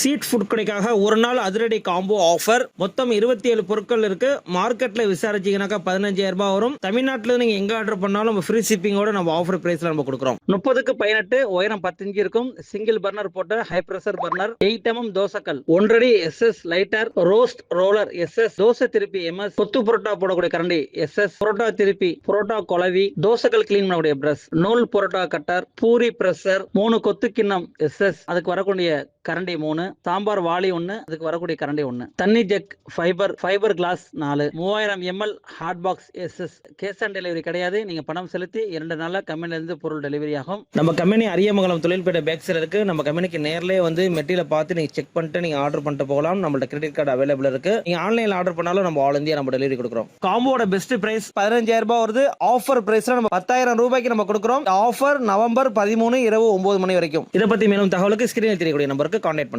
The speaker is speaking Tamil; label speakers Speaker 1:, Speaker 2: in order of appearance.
Speaker 1: சீட் ஃபுட் கடைக்காக ஒரு நாள் அதிரடி காம்போ ஆஃபர் மொத்தம் இருபத்தி ஏழு பொருட்கள் இருக்கு. மார்க்கெட்ல விசாரிச்சீங்கன்னாக்கா பதினஞ்சாயிரம் ரூபாய் வரும். தமிழ்நாட்டில் நீங்க எங்க ஆர்டர் பண்ணாலும் நம்ம ஃப்ரீ ஷிப்பிங்கோட நம்ம ஆஃபர் பிரைஸ்ல நம்ம கொடுக்குறோம். முப்பதுக்கு பதினெட்டு உயரம் பத்து இருக்கும். சிங்கிள் பர்னர் போட்ட high pressure burner eight MM தோசைக்கல். ஒன்றடி S S lighter roast roller S S dosa திருப்பி எம்எஸ் கொத்து புரோட்டா போடக்கூடிய கரண்டி எஸ் எஸ் புரோட்டா திருப்பி புரோட்டா கொலவி தோசைகள் கிளீன் பண்ணக்கூடிய பிரஷ் நூல் புரோட்டா கட்டர் பூரி பிரஷர் மூணு கொத்து கிண்ணம் எஸ் எஸ் அதுக்கு வரக்கூடிய கரண்டி மூணு சாம்பார் வாளி ஒன்னு அதுக்கு வரக்கூடிய கரண்டி ஒன்னு தண்ணி ஜெக் ஃபைபர் ஃபைபர் கிளாஸ் நாலு. மூவாயிரம் ML hot box S S cash on delivery கிடையாது. நீங்க பணம் செலுத்தி இரண்டு நாள்ல கம்பெனில இருந்து பொருள் டெலிவரி ஆகும். நம்ம கம்பெனி அரியமங்கலம் தொழில்பேட்டை பேக் சைடு இருக்கு. நம்ம கம்பெனிக்கு நேர்லயே வந்து மெட்டீரியல் பார்த்து நீங்க செக் பண்ணிட்டு நீங்க ஆர்டர் பண்ணிட்டு போகலாம். நம்மள்ட்ட கிரெடிட் கார்டு அவைலபிள் இருக்கு. நீங்க ஆன்லைன்ல ஆர்டர் பண்ணாலும் நம்ம ஆல் இந்தியா நம்ம டெலிவரி கொடுக்குறோம். காம்போட பெஸ்ட் பிரைஸ் பதினஞ்சாயிரம் ரூபாய் வருது. ஆஃபர் பிரைஸ்ல நம்ம பத்தாயிரம் ரூபாய்க்கு நம்ம கொடுக்குறோம். ஆஃபர் நவம்பர் பதிமூணு இரவு ஒன்பது மணி வரைக்கும். இதை பத்தி மேலும் தகவலுக்கு ஸ்கிரீனில் தெரியக்கூடிய நம்பருக்கு கான்டாக்ட் பண்ணுங்கள்